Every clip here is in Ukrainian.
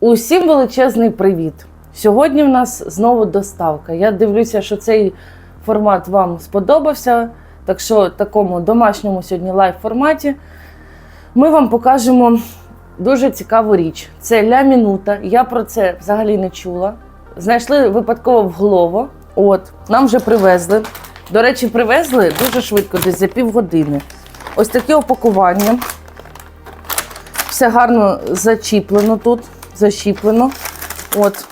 Усім величезний привіт! Сьогодні в нас знову доставка. Я дивлюся, що цей формат вам сподобався. Так що, в такому домашньому сьогодні лайв форматі ми вам покажемо дуже цікаву річ. Це ля мінута. Я про це взагалі не чула. Знайшли випадково в голову. От, нам вже привезли. До речі, привезли дуже швидко, десь за півгодини. Ось таке опакування. Все гарно зачіплено тут, защіплено. От.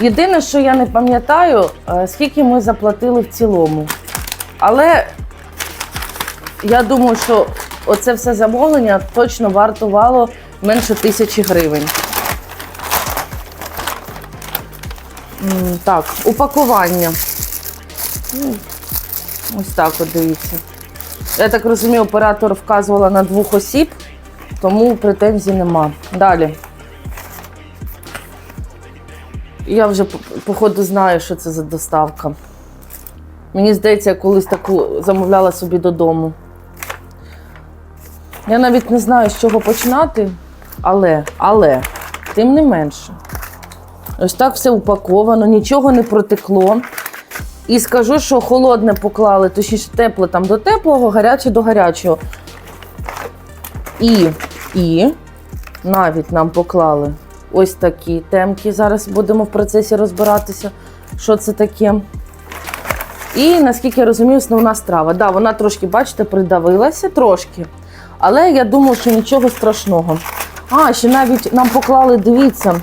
Єдине, що я не пам'ятаю, е, скільки ми заплатили в цілому. Але я думаю, що оце все замовлення точно вартувало менше тисячі гривень. Так, упакування. Ну, Ось так от дивіться. Я так розумію, оператор вказувала на двох осіб, тому претензій нема. Далі. Я вже, походу, знаю, що це за доставка. Мені здається, я колись таку замовляла собі додому. Я навіть не знаю, з чого починати, але, але, тим не менше. Ось так все упаковано, нічого не протекло. І скажу, що холодне поклали, точніше тепле там до теплого, гаряче до гарячого. І, і навіть нам поклали ось такі темки. Зараз будемо в процесі розбиратися, що це таке. І наскільки я розумію, основна страва. Да, вона трошки, бачите, придавилася трошки. Але я думаю, що нічого страшного. А, ще навіть нам поклали, дивіться,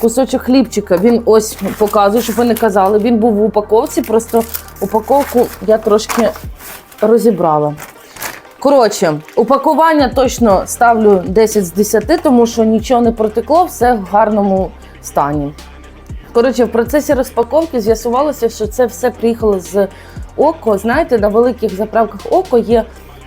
кусочок хлібчика. Він ось показує, щоб ви не казали. Він був в упаковці, просто упаковку я трошки розібрала. Коротше, упакування точно ставлю 10 з 10, тому що нічого не протекло, все в гарному стані. Коротше, в процесі розпаковки з'ясувалося, що це все приїхало з око. Знаєте, на великих заправках око є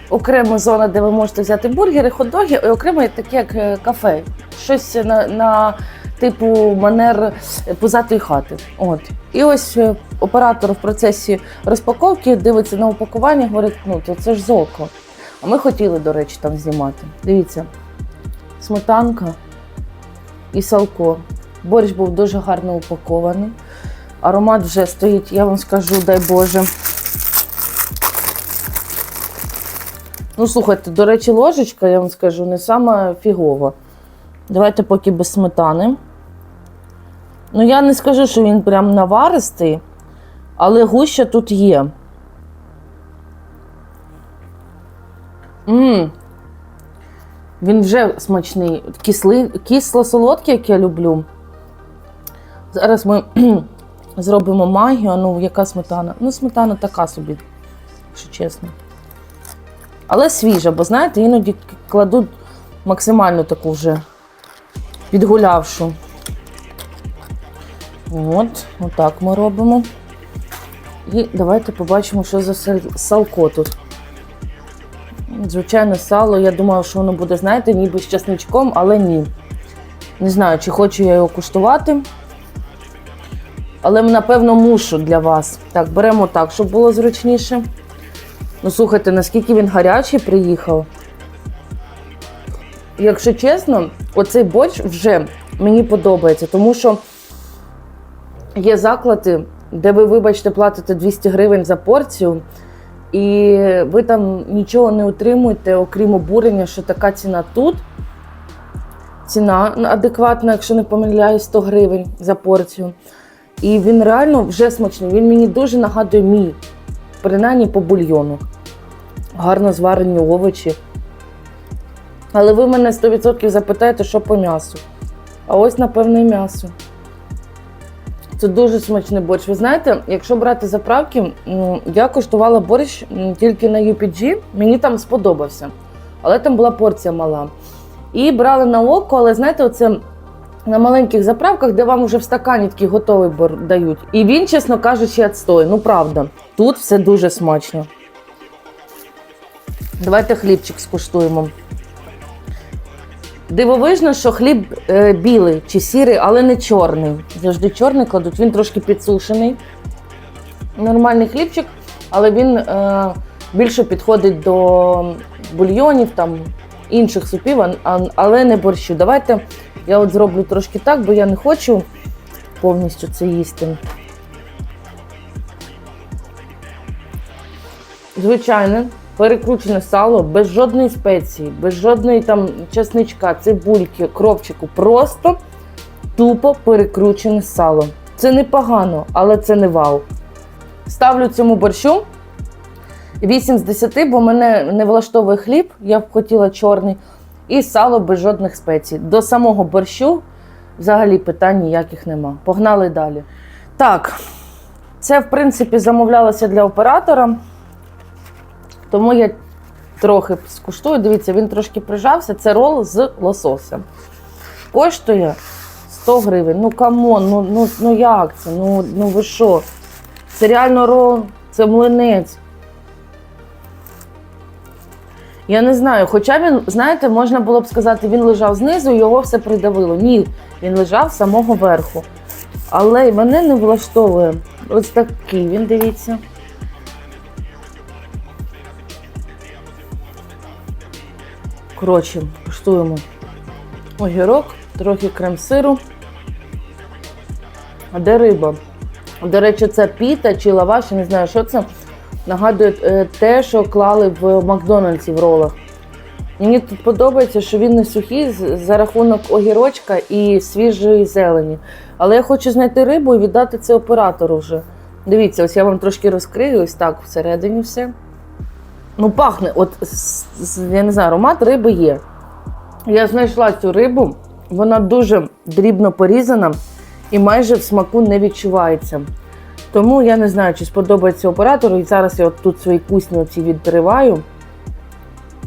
окрема зона, де ви можете взяти бургери, хот-доги, і окремо є таке як е, кафе. Щось на, на типу манер пузатої хати. От. І ось е, оператор в процесі розпаковки дивиться на упакування, говорить, ну то це ж з око. А ми хотіли, до речі, там знімати. Дивіться, сметанка і салко. Борщ був дуже гарно упакований. Аромат вже стоїть, я вам скажу, дай Боже. Ну, слухайте, до речі, ложечка, я вам скажу, не сама фігова. Давайте поки без сметани. Ну, я не скажу, що він прям наваристий, але гуща тут є. Він вже смачний. Кислий, кисло-солодкий, як я люблю. Зараз ми зробимо магію. А Ну, яка сметана? Ну, сметана така собі, якщо чесно. Але свіжа, бо знаєте, іноді кладуть максимально таку вже підгулявшу. От, отак ми робимо. І давайте побачимо, що за сал- салко тут. Звичайно, сало. Я думала, що воно буде, знаєте, ніби з часничком, але ні. Не знаю, чи хочу я його куштувати. Але напевно мушу для вас. Так, беремо так, щоб було зручніше. Ну, слухайте, наскільки він гарячий приїхав. Якщо чесно, оцей борщ вже мені подобається, тому що є заклади, де ви, вибачте, платите 200 гривень за порцію, і ви там нічого не отримуєте, окрім обурення, що така ціна тут. Ціна адекватна, якщо не помиляюсь, 100 гривень за порцію. І він реально вже смачний. Він мені дуже нагадує мій, принаймні по бульйону. Гарно зварені овочі. Але ви мене 100% запитаєте, що по м'ясу. А ось, напевно, і м'ясо. Це дуже смачний борщ. Ви знаєте, якщо брати заправки, я коштувала борщ тільки на UPG, мені там сподобався. Але там була порція мала. І брали на око, але знаєте, оце на маленьких заправках, де вам вже в стакані такий готовий бор дають. І він, чесно кажучи, відстой. Ну правда, тут все дуже смачно. Давайте хлібчик скуштуємо. Дивовижно, що хліб е, білий чи сірий, але не чорний. Завжди чорний кладуть, він трошки підсушений. Нормальний хлібчик, але він е, більше підходить до бульйонів, там, інших супів, а- але не борщу. Давайте я от зроблю трошки так, бо я не хочу повністю це їсти. Звичайне, перекручене сало, без жодної спеції, без жодної там чесничка, цибульки, кропчику. Просто тупо перекручене сало. Це непогано, але це не вау. Ставлю цьому борщу 8 з 10, бо мене не влаштовує хліб, я б хотіла чорний, і сало без жодних спецій. До самого борщу взагалі питань ніяких нема. Погнали далі. Так, це, в принципі, замовлялося для оператора, тому я трохи скуштую. Дивіться, він трошки прижався. Це рол з лососем. Коштує 100 гривень. Ну камон, ну, ну, ну як це? Ну, ну ви що? Це реально рол, це млинець. Я не знаю, хоча він, знаєте, можна було б сказати, він лежав знизу і його все придавило. Ні, він лежав з самого верху. Але мене не влаштовує. Ось такий він, дивіться. Коротше, куштуємо огірок, трохи крем-сиру. А де риба? До речі, це піта чи лаваш, я не знаю, що це. Нагадує е, те, що клали в Макдональдсі в ролах. Мені тут подобається, що він не сухий за рахунок огірочка і свіжої зелені. Але я хочу знайти рибу і віддати це оператору вже. Дивіться, ось я вам трошки розкрию, ось так всередині все. Ну, пахне, от я не знаю, аромат риби є. Я знайшла цю рибу, вона дуже дрібно порізана і майже в смаку не відчувається. Тому я не знаю, чи сподобається оператору. І зараз я от тут свої кусні оці відриваю.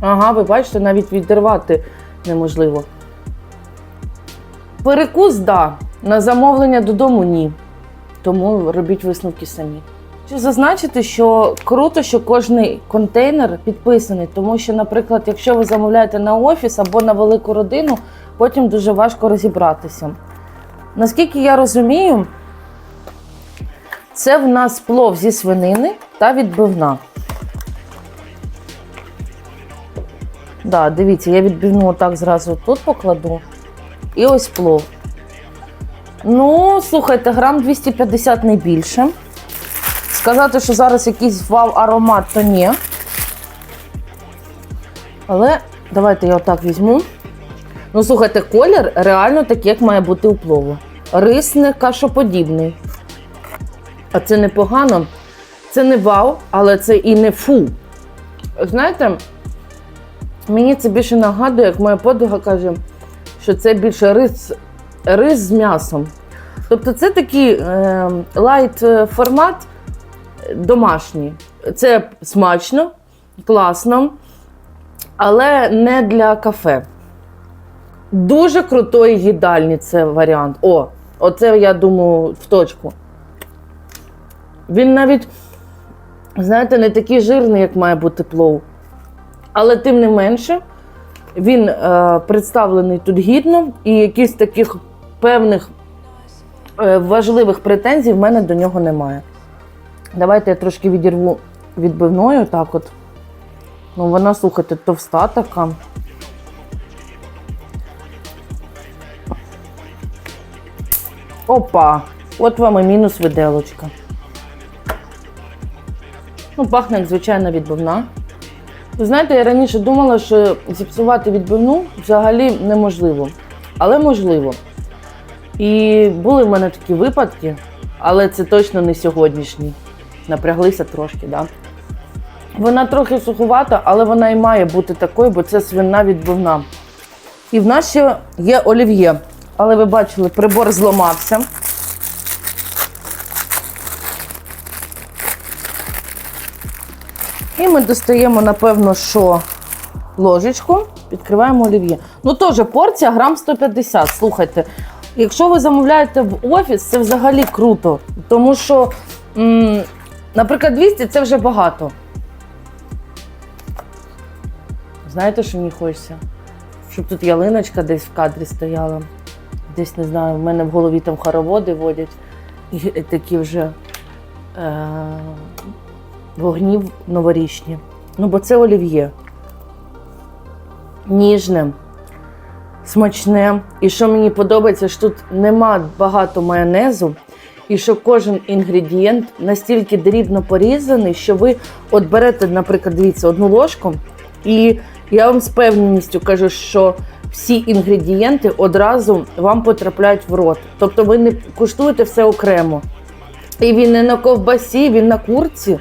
Ага, ви бачите, навіть відірвати неможливо. Перекус, да. На замовлення додому ні. Тому робіть висновки самі. Хочу зазначити, що круто, що кожний контейнер підписаний, тому що, наприклад, якщо ви замовляєте на офіс або на велику родину, потім дуже важко розібратися. Наскільки я розумію, це в нас плов зі свинини та відбивна. Да, дивіться, я відбивну отак зразу тут покладу. І ось плов. Ну, слухайте, грам 250 не більше. Сказати, що зараз якийсь вау аромат, то ні. Але давайте я отак візьму. Ну, слухайте, колір реально такий, як має бути у плову. Рис не кашоподібний. А це непогано. Це не вау, але це і не фу. Знаєте, мені це більше нагадує, як моя подруга каже, що це більше рис, рис з м'ясом. Тобто це такий е, лайт е, формат домашній. Це смачно, класно, але не для кафе. Дуже крутої їдальні це варіант. О, оце я думаю в точку. Він навіть, знаєте, не такий жирний, як має бути плов. Але тим не менше, він е, представлений тут гідно, і якихось таких певних е, важливих претензій в мене до нього немає. Давайте я трошки відірву відбивною, так от. Ну, вона, слухайте, товста така. Опа! От вам і мінус виделочка. Ну, пахне, як звичайна відбивна. Ви знаєте, я раніше думала, що зіпсувати відбивну взагалі неможливо. Але можливо. І були в мене такі випадки, але це точно не сьогоднішні. Напряглися трошки? Да? Вона трохи сухувата, але вона і має бути такою, бо це свинна відбивна. І в нас ще є олів'є. Але ви бачили, прибор зламався. І ми достаємо, напевно, що ложечку, відкриваємо олів'є. Ну, теж порція грам 150. Слухайте, якщо ви замовляєте в офіс, це взагалі круто. Тому що, м, наприклад, 200 це вже багато. Знаєте, що мені хочеться? Щоб тут ялиночка десь в кадрі стояла. Десь не знаю, в мене в голові там хороводи водять. І такі вже е- вогні новорічні. Ну, бо це олів'є. ніжне, смачне. І що мені подобається, що тут нема багато майонезу, і що кожен інгредієнт настільки дрібно порізаний, що ви от берете, наприклад, дивіться, одну ложку, і я вам з певністю кажу, що всі інгредієнти одразу вам потрапляють в рот. Тобто ви не куштуєте все окремо. І він не на ковбасі, він на курці.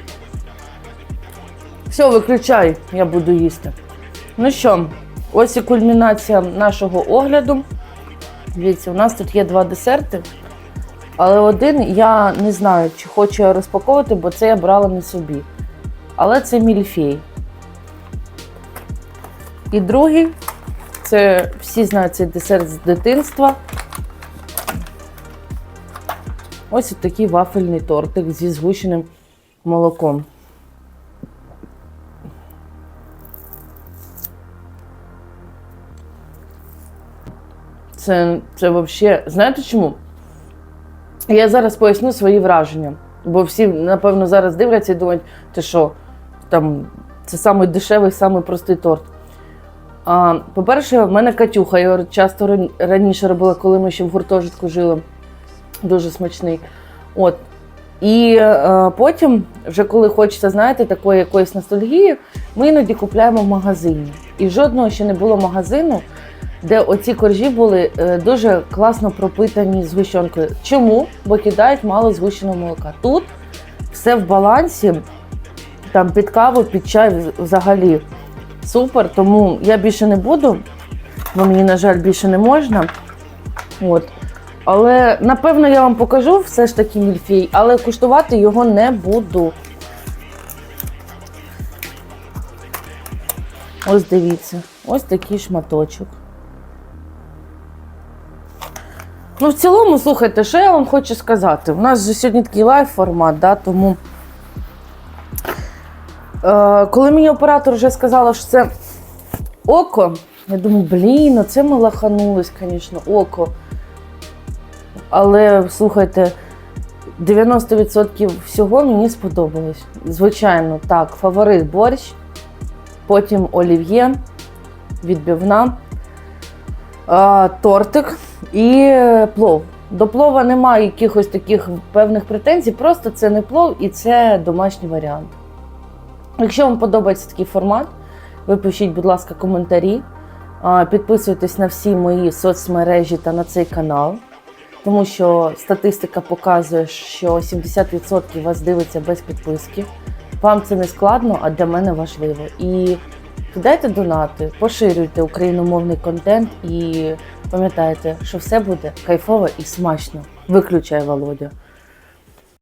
Все, виключай, я буду їсти. Ну що, ось і кульмінація нашого огляду. Дивіться, у нас тут є два десерти. Але один я не знаю, чи хочу я розпаковувати, бо це я брала не собі. Але це мільфей. І другий це всі знають цей десерт з дитинства. Ось такий вафельний тортик зі згущеним молоком. Це, це взагалі, знаєте чому? Я зараз поясню свої враження. Бо всі, напевно, зараз дивляться і думають, ти що, там, це самий дешевий, самий простий торт. А, по-перше, в мене Катюха, я часто раніше робила, коли ми ще в гуртожитку жили. Дуже смачний. От. І е, потім, вже коли хочеться, знаєте, такої якоїсь ностальгії, ми іноді купляємо в магазині. І жодного ще не було магазину, де оці коржі були е, дуже класно пропитані згущенкою. Чому? Бо кидають мало згущеного молока. Тут все в балансі, там під каву, під чай взагалі супер. Тому я більше не буду, бо мені, на жаль, більше не можна. От. Але напевно я вам покажу все ж таки мільфій, але куштувати його не буду. Ось дивіться, ось такий шматочок. Ну, в цілому, слухайте, що я вам хочу сказати? У нас же сьогодні такий лайв формат, да, тому. Е, коли мені оператор вже сказала, що це око, я думаю, блін, оце ми лаханулись, звісно, око. Але слухайте, 90% всього мені сподобалось. Звичайно, так, фаворит борщ, потім олів'є, відбивна, а, тортик і е, плов. До плова немає якихось таких певних претензій, просто це не плов і це домашній варіант. Якщо вам подобається такий формат, ви пишіть, будь ласка, коментарі, підписуйтесь на всі мої соцмережі та на цей канал тому що статистика показує, що 70% вас дивиться без підписки. Вам це не складно, а для мене важливо. І кидайте донати, поширюйте україномовний контент і пам'ятайте, що все буде кайфово і смачно. Виключай Володя.